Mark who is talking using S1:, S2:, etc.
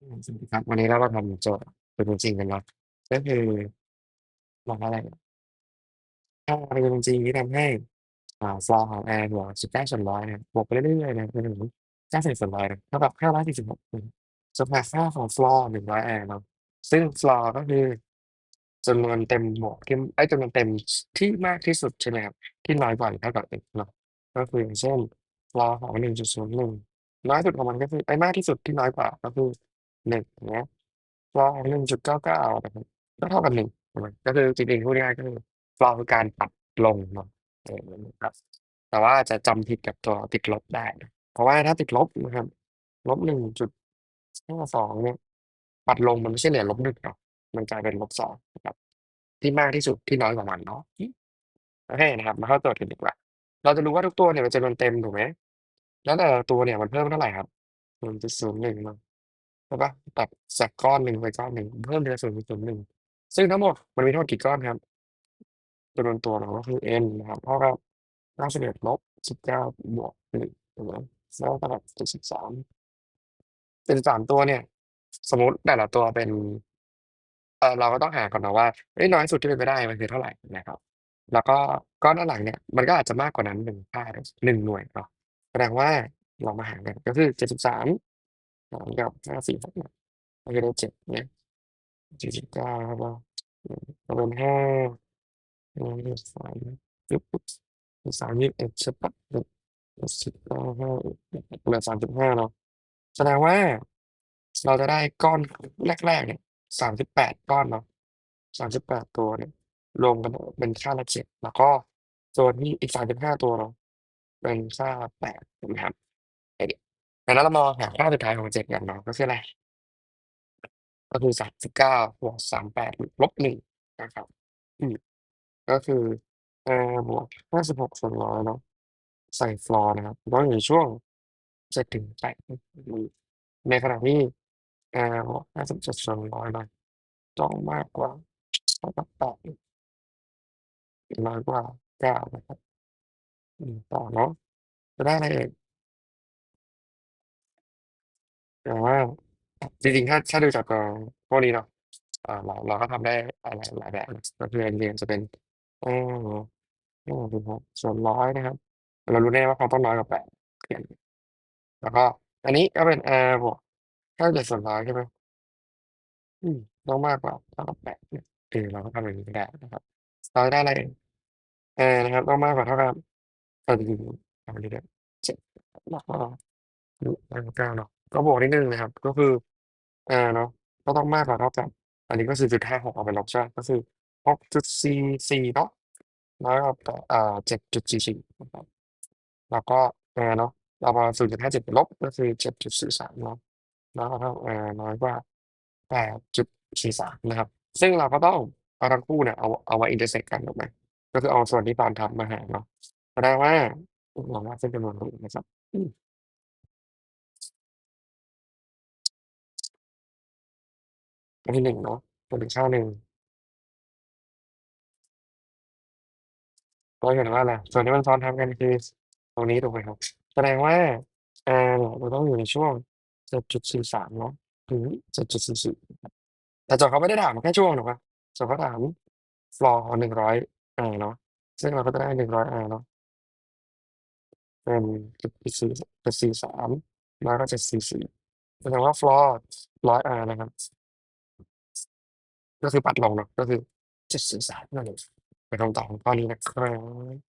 S1: อืมสวัสดีครับ วันนี้เรามาทำโจทย์เป็นจริงกันเนาะก็คือบอกว่าอะไร ถ้าเป็นจริงที่ทำให้อ่าฟลอร์ของแอร์บวก19ส่วนร้อยเนี่ยบวกไปเรื่อยๆนะจนถึง90ส่วนร้อยเท่ากับ546อืมส่วนหาค่าของฟลอร์100แอร์เนาะซึ่งฟลอร์ก็คือจำนวนเต็มบวกที่เอ๊ยจำนวนเต็มที่มากที่สุดใช่ไหมครับที่น้อยกว่าหรือเท่ากับ1เนาะก็คืออย่างเช่นฟลอร์ของ1.01น้อยสุดของมันก็คือเอ๊ยมากที่สุดที่น้อยกว่าก็คือ 1อย่างเงี้ย ฟลอร์ของ1.99นะครับก็เท่ากับ1ถูกไหมก็คือจริงๆพูดง่ายๆก็คือฟลอร์คือการปัดลงเนาะเออนะครับ แต่ว่าอาจจะจำผิดกับตัวติดลบได้นะเพราะว่าถ้าติดลบนะครับ ลบ1.52เนี่ย ปัดลงมันไม่ใช่เหลือลบ1เนาะมันกลายเป็นลบ2นะครับ ที่มากที่สุดที่น้อยกว่ามันเนาะโอเคนะครับ มาเข้าโจทย์กันดีกว่า เราจะรู้ว่าทุกตัวเนี่ยเป็นจำนวนเต็มถูกไหมแล้วแต่ละตัวเนี่ยมันเพิ่มเท่าไหร่ครับ0.01เนาะใช่เปล่า ตัดจากก้อนหนึ่งไปก้อนหนึ่ง เพิ่มทีละ 0.01 ซึ่งทั้งหมดมันมีทั้งหมดกี่ก้อนครับ จำนวนตัวเราก็คือ n นะครับ เท่ากับ 91 ลบ 19 บวก 1 ถูกไหม แล้วเท่ากับ 73 73 ตัวเนี่ย สมมุติแต่ละตัวเป็น เอ่อ เราก็ต้องหาก่อนเนาะว่า เฮ้ย น้อยสุดที่เป็นไปได้มันคือเท่าไรนะครับ แล้วก็ก้อนด้านหลังเนี่ย มันก็อาจจะมากกว่านั้น 1 ค่า1หน่วยเนาะ แสดงว่า เรามาหารกัน ก็คือ 73 สามกับห้าสี่สักมันก็ได้เจ็ดเนะเจ็ดสิบเก้าครับว่าก็เป็นห้าสามปุ๊บบสามยี่สิบเอ็ดใช่ปะสิบเก้าห้าเหลือสามสิบห้าเนาะแสดงว่าเราจะได้ก้อนแรกๆเนี่ยสามสิบแปดก้อนเนาะสามสิบแปดตัวเนี่ยรวมกันเป็นค่าละเจ็ดแล้วก็ส่วนที่อีกสามสิบห้าตัวเนาะเป็นค่าแปดนะครับ งนั้นเรามาหาค่าสุดท้ายของ7กันเนาะก็คืออะไร ก็คือ39บวก38ลบ1นะครับ อืมก็คืออาบวก56ส่วนร้อยเนาะใส่ฟลอร์นะครับต้องอยู่ช่วง7-8อืมในขณะที่อาบวก57ส่วนร้อยเนาะต้องมากกว่าเท่ากับ8น้อยกว่า9นะครับอืมต่อเนาะจะได้อะไรเอ่ย แต่ว่า จริง ๆ ถ้า ถ้าดูจาก เอ่อ พวกนี้เนาะ อ่า เรา เราก็ทำได้หลาย หลายแบบนะ ก็คือ n จะเป็นอา56ส่วนร้อยนะครับ เรารู้แน่ว่าเขาต้องน้อยกว่า8เขียนแล้วก็ อันนี้ก็เป็น r บวก57ส่วนร้อยใช่ไหม อืม ต้องมากกว่าเท่ากับ 8 เนี่ย เออ เราก็ทำอย่างงี้ก็ได้นะครับ เราจะได้อะไรเอ่ย r นะครับ ต้องมากกว่าเท่ากับ เออจริงๆทำอันนี้ด้วย 7 แล้วก็อืมมากกว่า9เนาะ ก็บวกนิดหนึ่งนะครับ ก็คือ r เนาะ ก็ต้องมากกว่าเท่ากับ อันนี้ก็คือ0.56 เอาไปลบ ใช่เปล่าก็คือ 6.44 เนาะ น้อยกว่าแปดอ่า 7.44 นะครับ แล้วก็ r เนาะเราเอา0.57 ไปลบ ก็คือ 7.43 เนาะแล้วก็เท่า r น้อยกว่า 8.43 นะครับ ซึ่งเราก็ต้องเอาทั้งคู่เนี่ย เอา เอามาอินเตอร์เซกต์กัน ถูกไหม ก็คือเอาส่วนที่ตอนทำมาหารเนาะ แสดงว่าอืมเราวาเส้นจำนวนตรงนี้นะครับ อืมันที่หนึ่งเนาะจนถึงเช้าหนึ่งก็เห็นว่าอะไรส่วนที่มันซ้อนทับกันคือตรงนี้ถูกไหมครับ แสดงว่า R เนี่ยมัต้องอยู่ในช่วงเจ็ดจุดสี่สามเนาะถึงเจ็ดจุดสี่สี่แต่จอเขาไม่ได้ถามแค่ช่วงหรอกครัจทย์เขาถามฟลอร์หนึ่งร้อย R เนาะซึ่งเราก็จะได้หนึ่งร้อย R เนาะเป็นจุดสี่จุดสี่สามแล้วก็เจ็ดสี่สี่แสดงว่าฟลอร์ร้อย R นะครับ ก็คือปัดลงเนาะก็คือ743นั่นเองเป็นคำตอบของข้อนี้นะครับ